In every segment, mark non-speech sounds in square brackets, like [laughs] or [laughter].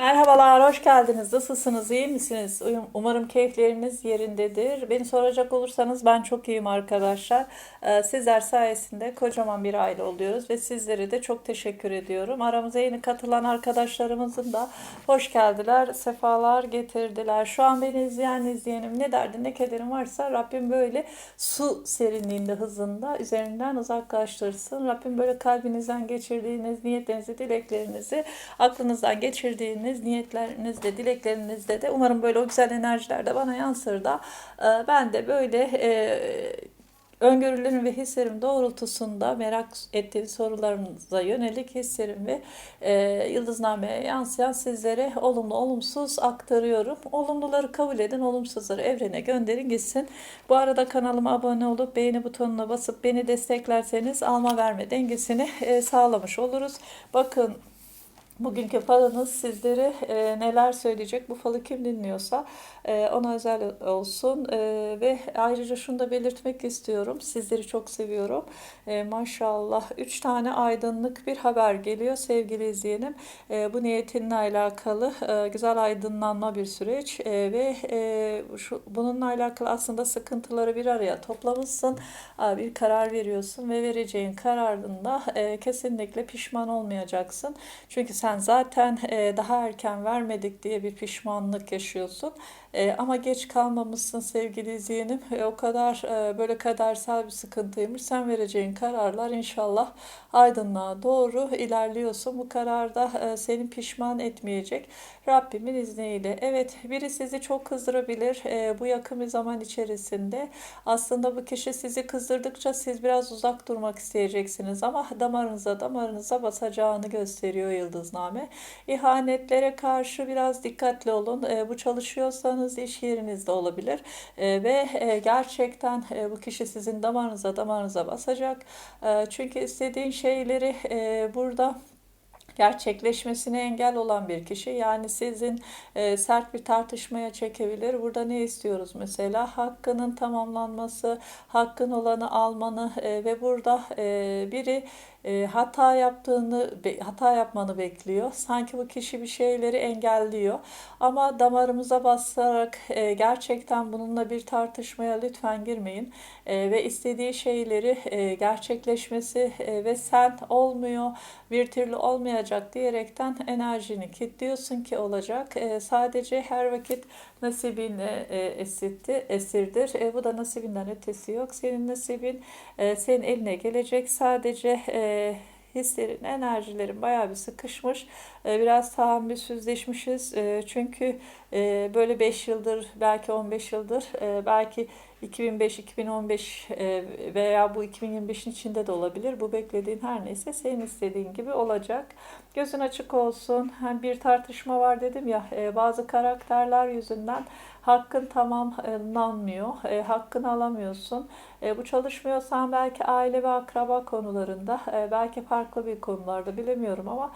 Merhabalar, hoş geldiniz. Nasılsınız, iyi misiniz? Umarım keyifleriniz yerindedir. Beni soracak olursanız ben çok iyiyim arkadaşlar. Ee, Sizler sayesinde kocaman bir aile oluyoruz ve sizlere de çok teşekkür ediyorum. Aramıza yeni katılan arkadaşlarımızın da hoş geldiler, sefalar getirdiler. Şu an beni izleyen izleyenim ne derdi, ne kederim varsa Rabbim böyle su serinliğinde, hızında üzerinden uzaklaştırsın. Rabbim böyle kalbinizden geçirdiğiniz niyetlerinizi, dileklerinizi, aklınızdan geçirdiğiniz niyetlerinizde, dileklerinizde de umarım böyle o güzel enerjiler de bana yansır da e, ben de böyle e, öngörülerim ve hislerim doğrultusunda merak ettiğiniz sorularınıza yönelik hislerim ve e, yıldıznameye yansıyan sizlere olumlu olumsuz aktarıyorum. Olumluları kabul edin, olumsuzları evrene gönderin gitsin. Bu arada kanalıma abone olup beğeni butonuna basıp beni desteklerseniz alma verme dengesini e, sağlamış oluruz. Bakın Bugünkü falınız sizlere e, neler söyleyecek? Bu falı kim dinliyorsa e, ona özel olsun. E, ve ayrıca şunu da belirtmek istiyorum. Sizleri çok seviyorum. E, maşallah. Üç tane aydınlık bir haber geliyor sevgili izleyenim. E, bu niyetinle alakalı e, güzel aydınlanma bir süreç. E, ve e, şu, bununla alakalı aslında sıkıntıları bir araya toplamışsın. E, bir karar veriyorsun ve vereceğin kararında e, kesinlikle pişman olmayacaksın. Çünkü sen zaten e, daha erken vermedik diye bir pişmanlık yaşıyorsun. E, ama geç kalmamışsın sevgili izleyenim. E, o kadar e, böyle kadersel bir sıkıntıymış. Sen vereceğin kararlar inşallah aydınlığa doğru ilerliyorsun. Bu kararda seni pişman etmeyecek. Rabbimin izniyle. Evet biri sizi çok kızdırabilir. Bu yakın bir zaman içerisinde aslında bu kişi sizi kızdırdıkça siz biraz uzak durmak isteyeceksiniz ama damarınıza damarınıza basacağını gösteriyor yıldızname. İhanetlere karşı biraz dikkatli olun. E, bu çalışıyorsanız iş yerinizde olabilir E, ve e, gerçekten e, bu kişi sizin damarınıza damarınıza basacak. E, çünkü istediğin şeyleri e, burada gerçekleşmesine engel olan bir kişi. Yani sizin e, sert bir tartışmaya çekebilir. Burada ne istiyoruz mesela? Hakkının tamamlanması, hakkın olanı almanı e, ve burada e, biri e, hata yaptığını, hata yapmanı bekliyor. Sanki bu kişi bir şeyleri engelliyor. Ama damarımıza basarak e, gerçekten bununla bir tartışmaya lütfen girmeyin. E, ve istediği şeyleri e, gerçekleşmesi e, ve sen olmuyor, bir türlü olmayacak diyerekten enerjini kilitliyorsun ki olacak. E, sadece her vakit nasibinle e, esitti, esirdir. E, bu da nasibinden ötesi yok. Senin nasibin e, senin eline gelecek. Sadece e, hislerin, enerjilerin bayağı bir sıkışmış. E, biraz tahammülsüzleşmişiz. E, çünkü e, böyle 5 yıldır, belki 15 yıldır, belki 2005-2015 e, veya bu 2025'in içinde de olabilir. Bu beklediğin her neyse senin istediğin gibi olacak. Gözün açık olsun. Hem bir tartışma var dedim ya e, bazı karakterler yüzünden hakkın tamamlanmıyor. E, hakkını alamıyorsun. Bu çalışmıyorsan belki aile ve akraba konularında, belki farklı bir konularda bilemiyorum ama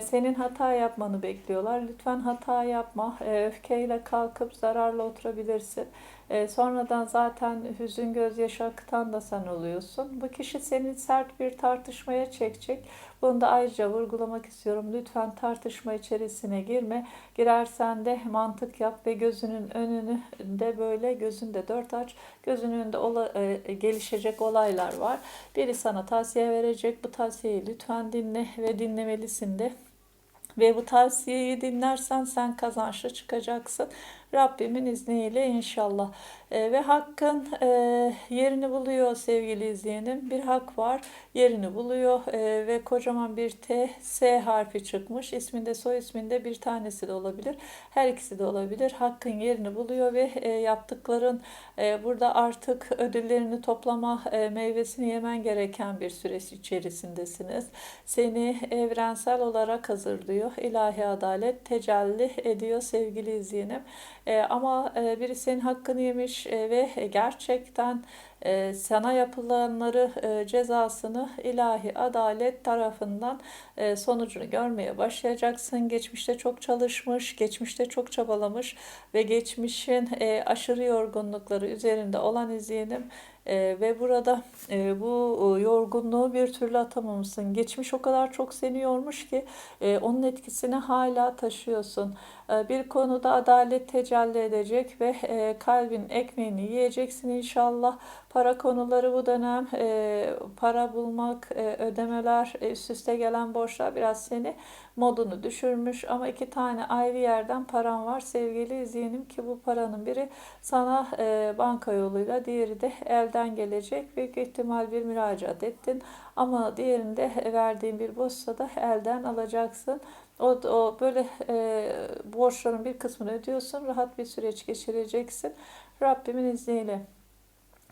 senin hata yapmanı bekliyorlar. Lütfen hata yapma. E, öfkeyle kalkıp zararla oturabilirsin. E, sonradan zaten hüzün gözyaşı akıtan da sen oluyorsun. Bu kişi seni sert bir tartışmaya çekecek. Bunu da ayrıca vurgulamak istiyorum. Lütfen tartışma içerisine girme. Girersen de mantık yap ve gözünün önünü de böyle gözünde dört aç. Gözünün önünde ola, e, gelişecek olaylar var. Biri sana tavsiye verecek. Bu tavsiyeyi lütfen dinle ve dinlemelisin de. Ve bu tavsiyeyi dinlersen sen kazançlı çıkacaksın. Rabbimin izniyle inşallah. E, ve hakkın e, yerini buluyor sevgili izleyenim. Bir hak var yerini buluyor e, ve kocaman bir T, S harfi çıkmış. İsminde soy isminde bir tanesi de olabilir. Her ikisi de olabilir. Hakkın yerini buluyor ve e, yaptıkların e, burada artık ödüllerini toplama e, meyvesini yemen gereken bir süreç içerisindesiniz. Seni evrensel olarak hazırlıyor. İlahi adalet tecelli ediyor sevgili izleyenim. E, ama e, biri senin hakkını yemiş e, ve gerçekten e, sana yapılanları e, cezasını ilahi adalet tarafından e, sonucunu görmeye başlayacaksın. Geçmişte çok çalışmış, geçmişte çok çabalamış ve geçmişin e, aşırı yorgunlukları üzerinde olan izleyenim e, ve burada e, bu e, yorgunluğu bir türlü atamamışsın. Geçmiş o kadar çok seni yormuş ki e, onun etkisini hala taşıyorsun. E, bir konuda adalet tecelli edecek ve e, kalbin ekmeğini yiyeceksin inşallah. Para konuları bu dönem e, para bulmak, e, ödemeler, e, üst üste gelen borçlar biraz seni modunu düşürmüş ama iki tane ayrı yerden paran var sevgili izleyenim ki bu paranın biri sana e, banka yoluyla diğeri de elden gelecek. Büyük ihtimal bir müracaat ettin ama diğerinde verdiğin bir borçsa da elden alacaksın. O, o böyle e, borçların bir kısmını ödüyorsun, rahat bir süreç geçireceksin. Rabbimin izniyle.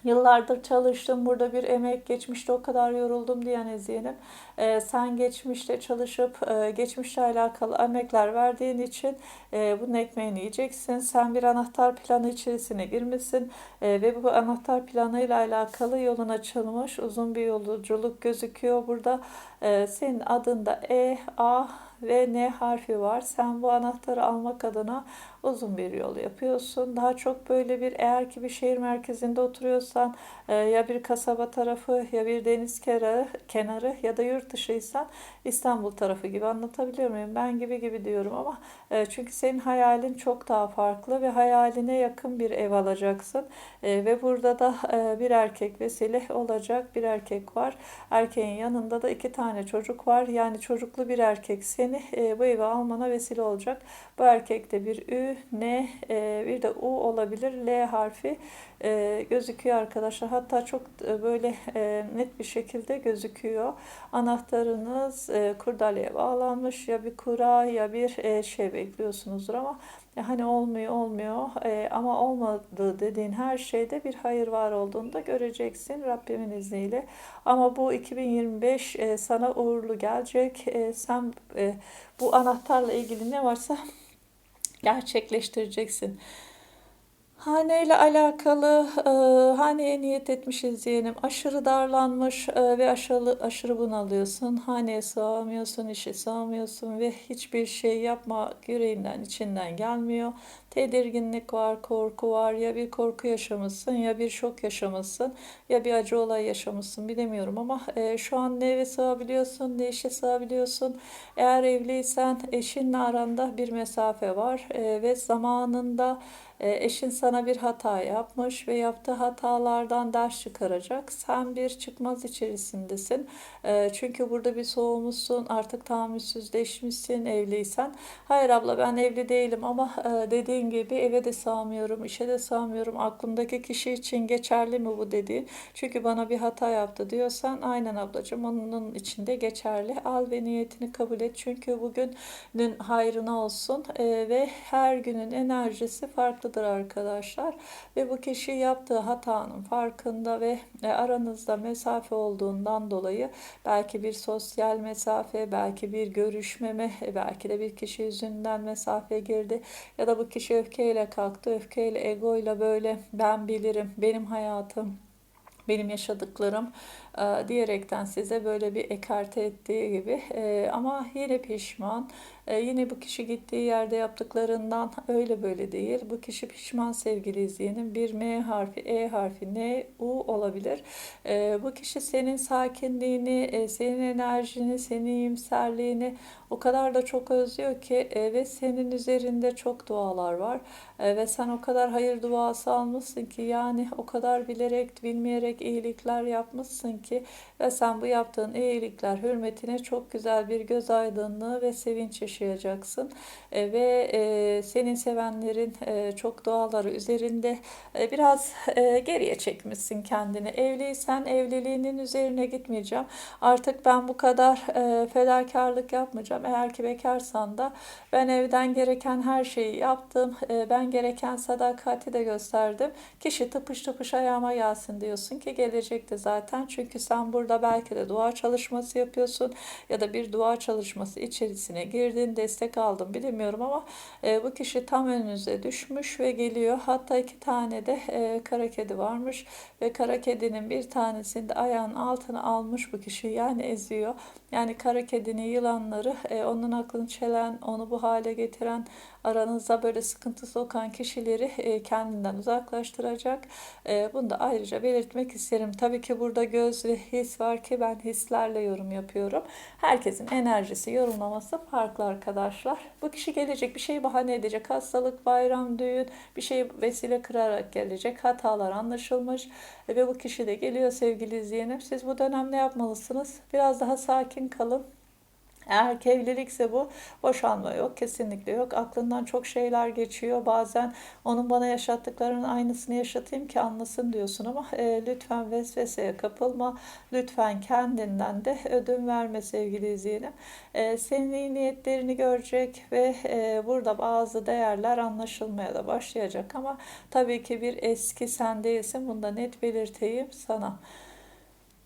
Yıllardır çalıştım, burada bir emek geçmişte o kadar yoruldum diyen izleyenim. Ee, sen geçmişte çalışıp e, geçmişle alakalı emekler verdiğin için e, bunun ekmeğini yiyeceksin. Sen bir anahtar planı içerisine girmişsin e, ve bu anahtar planıyla alakalı yolun açılmış. Uzun bir yolculuk gözüküyor burada. E, senin adında E, A ve N harfi var. Sen bu anahtarı almak adına uzun bir yol yapıyorsun. Daha çok böyle bir eğer ki bir şehir merkezinde oturuyorsan e, ya bir kasaba tarafı ya bir deniz kenarı, kenarı ya da yurt dışıysan İstanbul tarafı gibi anlatabiliyor muyum? Ben gibi gibi diyorum ama e, çünkü senin hayalin çok daha farklı ve hayaline yakın bir ev alacaksın. E, ve burada da bir erkek vesile olacak bir erkek var. Erkeğin yanında da iki tane çocuk var. Yani çocuklu bir erkek seni bu eve almana vesile olacak. Bu erkek de bir Ü, N, bir de U olabilir. L harfi gözüküyor arkadaşlar. Hatta çok böyle net bir şekilde gözüküyor. Anahtarınız kurdaleye bağlanmış. Ya bir kura ya bir şey bekliyorsunuzdur ama hani olmuyor olmuyor ama olmadı dediğin her şeyde bir hayır var olduğunu da göreceksin Rabbimin izniyle. Ama bu 2025 sana uğurlu gelecek. Sen bu anahtarla ilgili ne varsa [laughs] gerçekleştireceksin. Hane ile alakalı e, haneye niyet etmişiz diyelim. Aşırı darlanmış e, ve aşırı, aşırı bunalıyorsun. Haneye sığamıyorsun, işe sığamıyorsun ve hiçbir şey yapma yüreğinden, içinden gelmiyor. Tedirginlik var, korku var. Ya bir korku yaşamışsın ya bir şok yaşamışsın ya bir acı olay yaşamışsın bilemiyorum ama e, şu an ne eve sığabiliyorsun ne işe sığabiliyorsun. Eğer evliysen eşinle aranda bir mesafe var e, ve zamanında e, eşin sana bir hata yapmış ve yaptığı hatalardan ders çıkaracak. Sen bir çıkmaz içerisindesin. E, çünkü burada bir soğumuşsun, artık tahammülsüzleşmişsin evliysen. Hayır abla ben evli değilim ama e, dediğin gibi eve de sığamıyorum, işe de sığamıyorum. Aklımdaki kişi için geçerli mi bu dediğin? Çünkü bana bir hata yaptı diyorsan aynen ablacığım onun içinde geçerli. Al ve niyetini kabul et. Çünkü bugünün hayrına olsun ve her günün enerjisi farklı farklıdır arkadaşlar. Ve bu kişi yaptığı hatanın farkında ve e, aranızda mesafe olduğundan dolayı belki bir sosyal mesafe, belki bir görüşmeme, e, belki de bir kişi yüzünden mesafe girdi ya da bu kişi öfkeyle kalktı, öfkeyle, egoyla böyle ben bilirim, benim hayatım benim yaşadıklarım e, diyerekten size böyle bir ekarte ettiği gibi ama yine pişman e, yine bu kişi gittiği yerde yaptıklarından öyle böyle değil. Bu kişi pişman sevgili izleyenim. Bir M harfi, E harfi, N, U olabilir. E, bu kişi senin sakinliğini, e, senin enerjini, senin iyimserliğini o kadar da çok özlüyor ki e, ve senin üzerinde çok dualar var. E, ve sen o kadar hayır duası almışsın ki yani o kadar bilerek, bilmeyerek iyilikler yapmışsın ki ve sen bu yaptığın iyilikler hürmetine çok güzel bir göz aydınlığı ve sevinç yaşayacaksın e, ve e, senin sevenlerin e, çok doğaları üzerinde e, biraz e, geriye çekmişsin kendini. Evliysen evliliğinin üzerine gitmeyeceğim. Artık ben bu kadar e, fedakarlık yapmayacağım. Eğer ki bekarsan da ben evden gereken her şeyi yaptım. E, ben gereken sadakati de gösterdim. Kişi tıpış tıpış ayağıma gelsin diyorsun ki gelecekte zaten. Çünkü sen burada belki de dua çalışması yapıyorsun ya da bir dua çalışması içerisine girdin destek aldım bilemiyorum ama e, bu kişi tam önünüze düşmüş ve geliyor. Hatta iki tane de e, kara kedi varmış ve kara kedinin bir tanesini de ayağın altına almış bu kişi yani eziyor. Yani kara kedinin yılanları e, onun aklını çelen, onu bu hale getiren, aranızda böyle sıkıntı sokan kişileri e, kendinden uzaklaştıracak. E, bunu da ayrıca belirtmek isterim. Tabii ki burada göz ve his var ki ben hislerle yorum yapıyorum. Herkesin enerjisi, yorumlaması farklı arkadaşlar. Bu kişi gelecek bir şeyi bahane edecek. Hastalık, bayram, düğün bir şeyi vesile kırarak gelecek. Hatalar anlaşılmış E, ve bu kişi de geliyor sevgili izleyenim. Siz bu dönem ne yapmalısınız? Biraz daha sakin kalın. Eğer ki evlilikse bu boşanma yok, kesinlikle yok. Aklından çok şeyler geçiyor. Bazen onun bana yaşattıklarının aynısını yaşatayım ki anlasın diyorsun ama e, lütfen vesveseye kapılma. Lütfen kendinden de ödün verme sevgili izleyenim. E, senin iyi niyetlerini görecek ve e, burada bazı değerler anlaşılmaya da başlayacak ama tabii ki bir eski sen değilsin. Bunu da net belirteyim sana.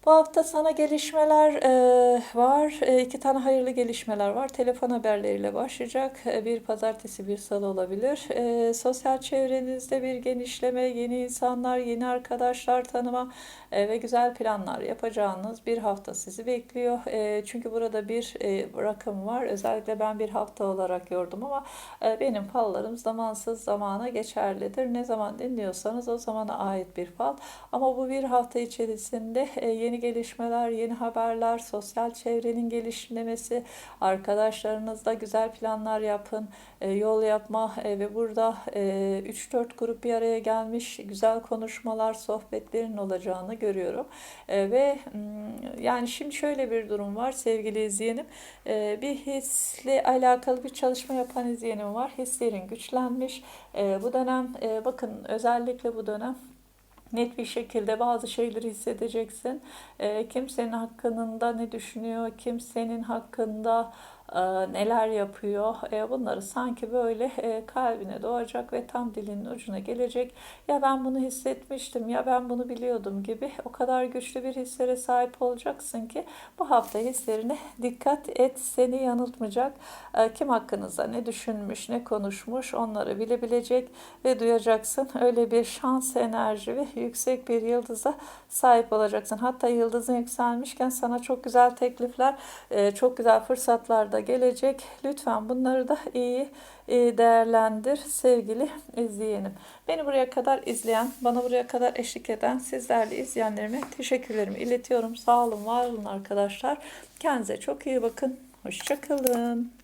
Bu hafta sana gelişmeler e, var. E, iki tane hayırlı gelişmeler var. Telefon haberleriyle başlayacak. E, bir pazartesi, bir salı olabilir. E, sosyal çevrenizde bir genişleme, yeni insanlar, yeni arkadaşlar tanıma e, ve güzel planlar yapacağınız bir hafta sizi bekliyor. E, çünkü burada bir e, rakım var. Özellikle ben bir hafta olarak yordum ama e, benim fallarım zamansız zamana geçerlidir. Ne zaman dinliyorsanız o zamana ait bir fal. Ama bu bir hafta içerisinde e, yeni gelişmeler, yeni haberler, sosyal çevrenin gelişmesi, arkadaşlarınızla güzel planlar yapın, e, yol yapma e, ve burada e, 3-4 grup bir araya gelmiş güzel konuşmalar, sohbetlerin olacağını görüyorum. E, ve mm, yani şimdi şöyle bir durum var sevgili izleyenim. E, bir hisle alakalı bir çalışma yapan izleyenim var. Hislerin güçlenmiş. E, bu dönem e, bakın özellikle bu dönem net bir şekilde bazı şeyleri hissedeceksin. E, kimsenin hakkında ne düşünüyor, kimsenin hakkında neler yapıyor. E, bunları sanki böyle e, kalbine doğacak ve tam dilinin ucuna gelecek. Ya ben bunu hissetmiştim, ya ben bunu biliyordum gibi o kadar güçlü bir hislere sahip olacaksın ki bu hafta hislerine dikkat et, seni yanıltmayacak. E, kim hakkınızda ne düşünmüş, ne konuşmuş onları bilebilecek ve duyacaksın. Öyle bir şans, enerji ve yüksek bir yıldıza sahip olacaksın. Hatta yıldızın yükselmişken sana çok güzel teklifler, e, çok güzel fırsatlar da gelecek. Lütfen bunları da iyi e, değerlendir sevgili izleyenim. Beni buraya kadar izleyen, bana buraya kadar eşlik eden sizlerle izleyenlerime teşekkürlerimi iletiyorum. Sağ olun, var olun arkadaşlar. Kendinize çok iyi bakın. Hoşçakalın.